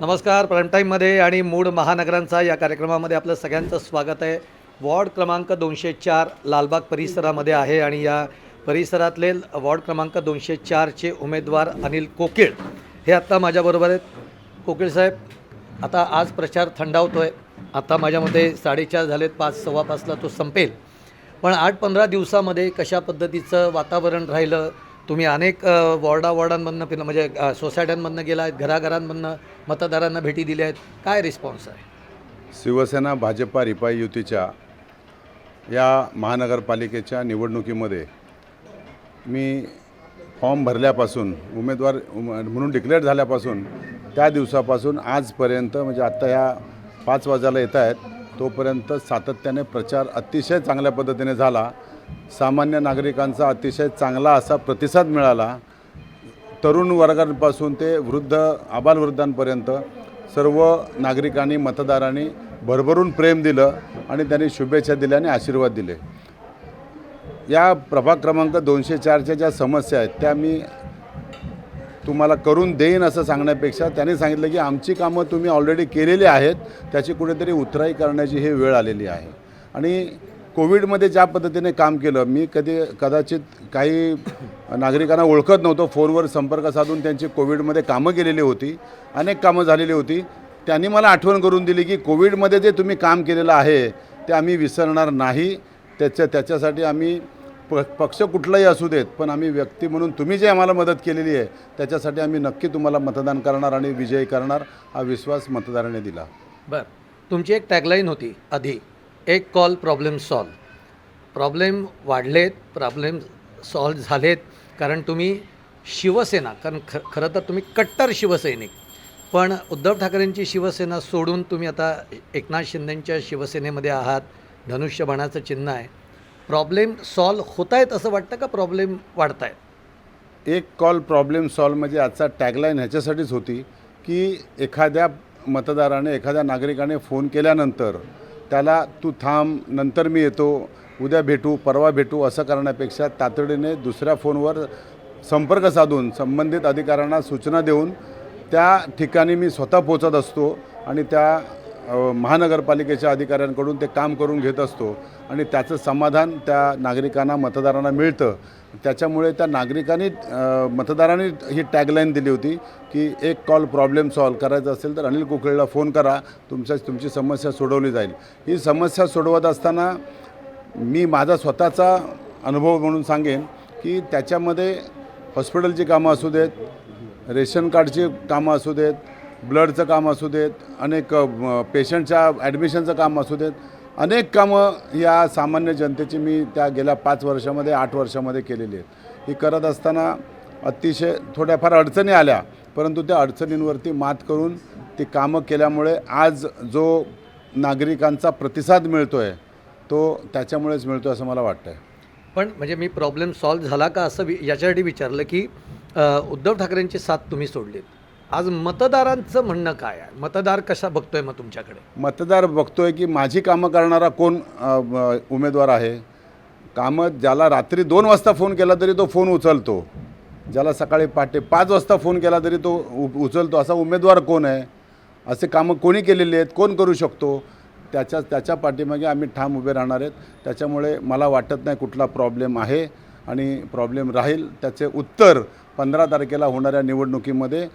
नमस्कार प्राईमटाईममध्ये आणि मूड महानगरांचा या कार्यक्रमामध्ये आपलं सगळ्यांचं स्वागत आहे. वॉर्ड क्रमांक दोनशे चार लालबाग परिसरामध्ये आहे आणि या परिसरातले वॉर्ड क्रमांक दोनशे चारचे उमेदवार अनिल कोकिळ हे आत्ता माझ्याबरोबर आहेत. कोकिळ साहेब आता आज प्रचार थंडावतो आहे आता माझ्यामध्ये साडेचार झालेत पाच सव्वा पाचला तो संपेल. पण आठ पंधरा दिवसामध्ये कशा पद्धतीचं वातावरण राहिलं तुम्ही अनेक वॉर्डा वॉर्डांमधनं म्हणजे सोसायट्यांमधनं गेला आहेत घराघरांमधनं मतदारांना भेटी दिल्या आहेत. काय रिस्पॉन्स आहे? शिवसेना भाजपा रिपाई युतीच्या या महानगरपालिकेच्या निवडणुकीमध्ये मी फॉर्म भरल्यापासून उमेदवार उम- म्हणून डिक्लेअर झाल्यापासून त्या दिवसापासून आजपर्यंत म्हणजे आत्ता ह्या पाच वाजायला येत आहेत तोपर्यंत सातत्याने प्रचार अतिशय चांगल्या पद्धतीने झाला. सामान्य नागरिकांचा अतिशय चांगला असा प्रतिसाद मिळाला. तरुण वर्गांपासून ते वृद्ध आबालवृद्धांपर्यंत सर्व नागरिकांनी मतदारांनी भरभरून प्रेम दिलं आणि त्यांनी शुभेच्छा दिल्या आणि आशीर्वाद दिले. या प्रभाग क्रमांक दोनशे चारच्या ज्या समस्या आहेत त्या मी तुम्हाला करून देईन असं सांगण्यापेक्षा त्यांनी सांगितलं की आमची कामं तुम्ही ऑलरेडी केलेली आहेत त्याची कुठेतरी उतराई करण्याची ही वेळ आलेली आहे. आणि कोविडमध्ये ज्या पद्धतीने काम केलं मी कधी कदाचित काही नागरिकांना ओळखत नव्हतो. फोनवर संपर्क साधून त्यांची कोविडमध्ये कामं केलेली होती अनेक कामं झालेली होती. त्यांनी मला आठवण करून दिली की कोविडमध्ये जे तुम्ही काम केलेलं आहे ते आम्ही विसरणार नाही. त्याच्या त्याच्यासाठी आम्ही प पक्ष कुठलाही असू देत पण आम्ही व्यक्ती म्हणून तुम्ही जे आम्हाला मदत केलेली आहे त्याच्यासाठी आम्ही नक्की तुम्हाला मतदान करणार आणि विजयी करणार. हा विश्वास मतदाराने दिला. बरं. तुमची एक टॅगलाईन होती आधी. एक कॉल प्रॉब्लेम सॉल्व. प्रॉब्लेम वाढलेत प्रॉब्लेम सॉल्व झालेत कारण तुम्ही शिवसेना कारण ख खरं तर तुम्ही कट्टर शिवसैनिक. पण उद्धव ठाकरेंची शिवसेना सोडून तुम्ही आता एकनाथ शिंदेंच्या शिवसेनेमध्ये आहात धनुष्यबाणाचं चिन्ह आहे. प्रॉब्लेम सॉल्व होत आहेत असं वाटतं का प्रॉब्लेम वाढत आहेत एक कॉल प्रॉब्लेम सॉल्व म्हणजे आजचा टॅगलाईन ह्याच्यासाठीच होती की एखाद्या मतदाराने एखाद्या नागरिकाने फोन केल्यानंतर त्याला तू थांब नंतर मी येतो. उद्या भेटू परवा भेटू असं करण्यापेक्षा तातडीने दुसऱ्या फोनवर संपर्क साधून संबंधित अधिकाऱ्यांना सूचना देऊन त्या ठिकाणी मी स्वतः पोचत असतो आणि त्या महानगरपालिकेच्या अधिकाऱ्यांकडून ते काम करून घेत असतो आणि त्याचं समाधान त्या नागरिकांना मतदारांना मिळतं. त्याच्यामुळे त्या नागरिकांनी मतदारांनी ही टॅगलाईन दिली होती की एक कॉल प्रॉब्लेम सॉल्व करायचा असेल तर अनिल कुकळेला फोन करा तुमच्या तुमची समस्या सोडवली जाईल. ही समस्या सोडवत असताना मी माझा स्वतःचा अनुभव म्हणून सांगेन की त्याच्यामध्ये हॉस्पिटलची कामं असू देत रेशन कार्डची कामं असू देत ब्लडचं काम असू देत अनेक पेशंटच्या ॲडमिशनचं काम असू देत अनेक कामं या सामान्य जनतेची मी त्या गेल्या पाच वर्षामध्ये आठ वर्षामध्ये केलेली आहेत. ही करत असताना अतिशय थोड्याफार अडचणी आल्या परंतु त्या अडचणींवरती मात करून ती कामं केल्यामुळे आज जो नागरिकांचा प्रतिसाद मिळतो आहे तो त्याच्यामुळेच मिळतो असं मला वाटतं आहे पण म्हणजे मी प्रॉब्लेम सॉल्व्ह झाला का असं वि याच्यासाठी विचारलं की उद्धव ठाकरेंची साथ तुम्ही सोडलीत. आज मतदारांचं म्हणणं काय आहे? मतदार कसा बघतोय मग तुमच्याकडे? मतदार बघतोय की माझी कामं करणारा कोण अ, उमेदवार आहे? कामं ज्याला रात्री दोन वाजता फोन केला तरी तो फोन उचलतो. ज्याला सकाळी पहाटे पाच वाजता फोन केला तरी तो उ उचलतो. असा उमेदवार कोण आहे? असे कामं कोणी केलेली आहेत? कोण करू शकतो? त्याच्या त्याच्या पाठीमागे आम्ही ठाम उभे राहणार आहेत. त्याच्यामुळे मला वाटत नाही कुठला प्रॉब्लेम आहे. आणि प्रॉब्लेम राहील त्याचे उत्तर पंधरा तारखेला होणाऱ्या निवडणुकीमध्ये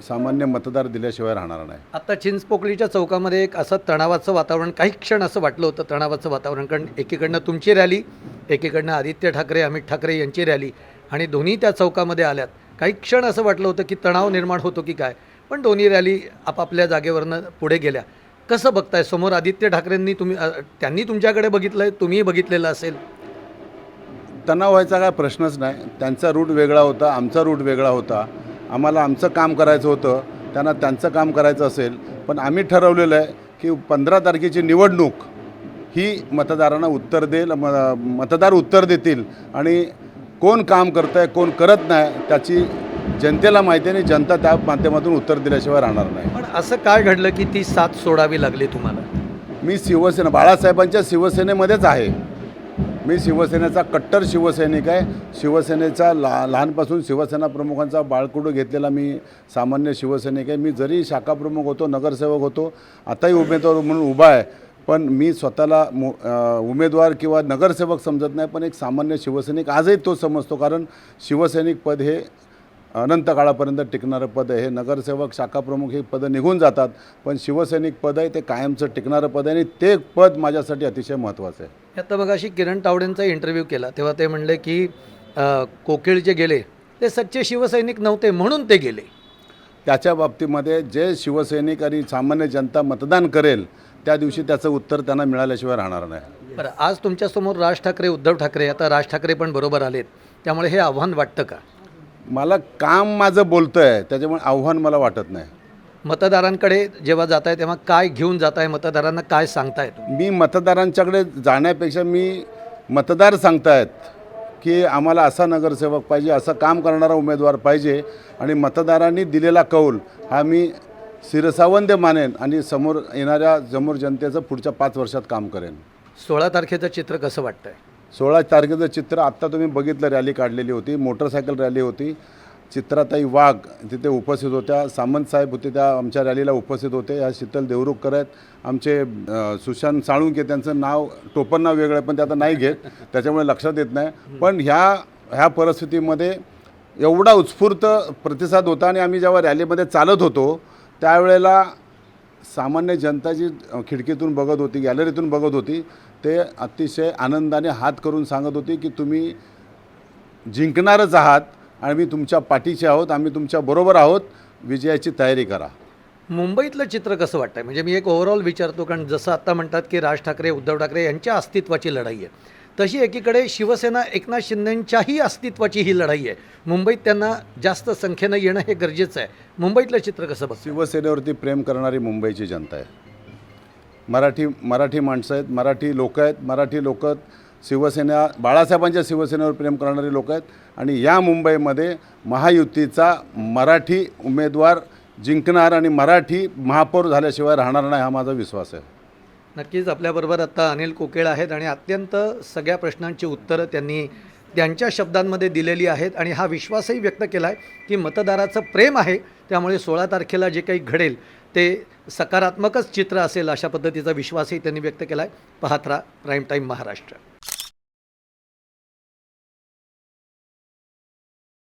सामान्य मतदार दिल्याशिवाय राहणार नाही. आता चिंचपोकळीच्या चौकामध्ये एक असं तणावाचं वातावरण काही क्षण असं वाटलं होतं तणावाचं वातावरण कारण एकीकडनं तुमची रॅली एकीकडनं आदित्य ठाकरे अमित ठाकरे यांची रॅली आणि दोन्ही त्या चौकामध्ये आल्यात. काही क्षण असं वाटलं होतं की तणाव निर्माण होतो की काय पण दोन्ही रॅली आपापल्या जागेवरनं पुढे गेल्या. कसं बघताय? समोर आदित्य ठाकरेंनी तुम्ही त्यांनी तुमच्याकडे बघितलं आहे तुम्हीही बघितलेलं असेल. तणाव व्हायचा काय प्रश्नच नाही. त्यांचा रूट वेगळा होता आमचा रूट वेगळा होता. आम्हाला आमचं काम करायचं होतं त्यांना त्यांचं काम करायचं असेल पण आम्ही ठरवलेलं आहे की पंधरा तारखेची निवडणूक ही मतदारांना उत्तर देईल म मतदार उत्तर देतील आणि कोण काम करतं आहे कोण करत नाही त्याची जनतेला माहिती आहे आणि जनता त्या माध्यमातून उत्तर दिल्याशिवाय राहणार नाही. पण असं काय घडलं की ती साथ सोडावी लागली तुम्हाला? मी शिवसेना बाळासाहेबांच्या शिवसेनेमध्येच आहे. मी शिवसेनेचा कट्टर शिवसैनिक आहे. शिवसेनेचा ला लहानपासून शिवसेना प्रमुखांचा बाळकुडू घेतलेला मी सामान्य शिवसैनिक आहे. मी जरी शाखा प्रमुख होतो नगरसेवक होतो आताही उमेदवार म्हणून उभा आहे. पण मी स्वतःला मु उमेदवार किंवा नगरसेवक समजत नाही पण एक सामान्य शिवसैनिक आजही तो समजतो. कारण शिवसैनिक पद हे अनंत काळापर्यंत टिकणारं पद आहे. हे नगरसेवक शाखाप्रमुख हे पदं निघून जातात पण शिवसैनिक पद आहे ते कायमचं टिकणारं पद आहे आणि ते पद माझ्यासाठी अतिशय महत्त्वाचं आहे. आता बघा अशी किरण तावडेंचा इंटरव्ह्यू केला. तेव्हा ते म्हणले की कोकिळ जे गेले ते सच्चे शिवसैनिक नव्हते म्हणून ते गेले. त्याच्या बाबतीमध्ये जे शिवसैनिक आणि सामान्य जनता मतदान करेल त्या दिवशी त्याचं उत्तर त्यांना मिळाल्याशिवाय राहणार नाही. बरं आज तुमच्यासमोर राज ठाकरे उद्धव ठाकरे आता राज ठाकरे पण बरोबर आलेत. त्यामुळे हे आव्हान वाटतं का? मला काम माझं बोलतं आहे त्याच्यामुळे आव्हान मला वाटत नाही. मतदारांकडे जेव्हा जात आहे तेव्हा काय घेऊन जात आहे मतदारांना काय सांगताय तुम्ही? मी मतदारांच्याकडे जाण्यापेक्षा मी मतदार सांगतायत की आम्हाला असा नगरसेवक पाहिजे असं काम करणारा उमेदवार पाहिजे आणि मतदारांनी दिलेला कौल हा मी शिरसावंद मानेन आणि समोर येणाऱ्या समोर जनतेचं पुढच्या पाच वर्षात काम करेन. सोळा तारखेचं चित्र कसं वाटतंय? सोळा तारखेचं चित्र आत्ता तुम्ही बघितलं रॅली काढलेली होती मोटरसायकल रॅली होती. चित्राताई वाघ तिथे उपस्थित होत्या. सामंत साहेब होते त्या आमच्या रॅलीला उपस्थित होते. ह्या शीतल देवरुखकर आहेत. आमचे सुशांत साळुंके त्यांचं नाव टोपण नाव वेगळं आहे पण ते आता नाही घेत. त्याच्यामुळे लक्षात येत नाही. पण ह्या ह्या परिस्थितीमध्ये एवढा उत्स्फूर्त प्रतिसाद होता आणि आम्ही जेव्हा रॅलीमध्ये चालत होतो त्यावेळेला सामान्य जनता जी खिडकीतून बघत होती गॅलरीतून बघत होती ते अतिशय आनंदाने हात करून सांगत होती की तुम्ही जिंकणारच आहात आणि मी तुमच्या पाठीचे आहोत आम्ही तुमच्या बरोबर आहोत विजयाची तयारी करा. मुंबईतलं चित्र कसं वाटतंय? म्हणजे मी एक ओव्हरऑल विचारतो कारण जसं आत्ता म्हणतात की राज ठाकरे उद्धव ठाकरे यांच्या अस्तित्वाची लढाई आहे. तशी एकीकडे शिवसेना एकनाथ शिंदेंच्याही अस्तित्वाची ही लढाई आहे. मुंबईत त्यांना जास्त संख्येनं येणं हे गरजेचं आहे. मुंबईतलं चित्र कसं बघ शिवसेनेवरती प्रेम करणारी मुंबईची जनता आहे. मराठी मराठी माणसं आहेत मराठी लोक आहेत मराठी लोक शिवसेना बाळासाहेबांच्या शिवसेनेवर प्रेम करणारी लोक आहेत आणि या मुंबईमध्ये महायुतीचा मराठी उमेदवार जिंकणार आणि मराठी महापौर झाल्याशिवाय राहणार नाही हा माझा विश्वास आहे. नक्कीच आपल्याबरोबर आता अनिल कोकेळ आहेत आणि अत्यंत सगळ्या प्रश्नांची उत्तरं त्यांनी त्यांच्या शब्दांमध्ये दिलेली आहेत आणि हा विश्वासही व्यक्त केला आहे की मतदाराचं प्रेम आहे. त्यामुळे सोळा तारखेला जे काही घडेल ते सकारात्मकच चित्र असेल अशा पद्धतीचा विश्वासही त्यांनी व्यक्त केला आहे पाहत राहा प्राईम टाईम महाराष्ट्र.